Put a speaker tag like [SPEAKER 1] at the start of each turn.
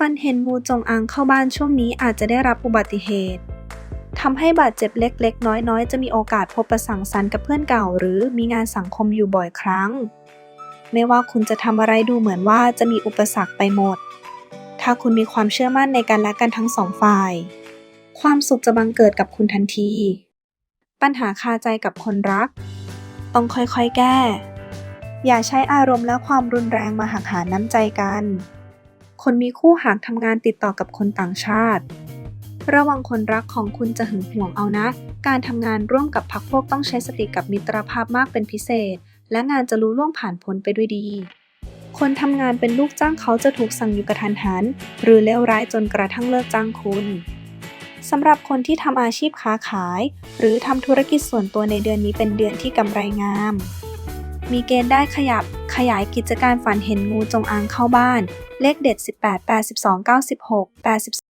[SPEAKER 1] ฟันเห็นงูจงอางเข้าบ้านช่วงนี้อาจจะได้รับอุบัติเหตุทำให้บาดเจ็บเล็ก ๆ น้อย ๆ จะมีโอกาสพบประสังสรรค์กับเพื่อนเก่า หรือมีงานสังคมอยู่บ่อยครั้ง ไม่ว่าคุณจะทำอะไรดูเหมือนว่าจะมีอุปสรรคไปหมด ถ้าคุณมีความเชื่อมั่นในกันและกันทั้งสองฝ่าย ความสุขจะบังเกิดกับคุณทันที ปัญหาคาใจกับคนรัก ต้องค่อยๆแก้ อย่าใช้อารมณ์และความรุนแรงมาหักหาน้ำใจกัน คนมีคู่หากทำงานติดต่อกับคนต่างชาติ ระวังคนรักของคุณจะหึงหวงเอานะ การทำงานร่วมกับพรรคพวกต้องใช้สติกับมิตรภาพมากเป็นพิเศษ และงานจะรู้ล่วงผ่านพ้นไปด้วยดี คนทำงานเป็นลูกจ้างเขาจะถูกสั่งอยู่กระทันหัน หรือเลวร้ายจนกระทั่งเลิกจ้างคุณสำหรับคนที่ทำอาชีพค้าขาย หรือทำธุรกิจส่วนตัวในเดือนนี้เป็นเดือนที่กำไรงาม มีเกณฑ์ได้ขยับ ขยายกิจการฝันเห็นงูจงอางเข้าบ้าน เลขเด็ด 18 82 96 82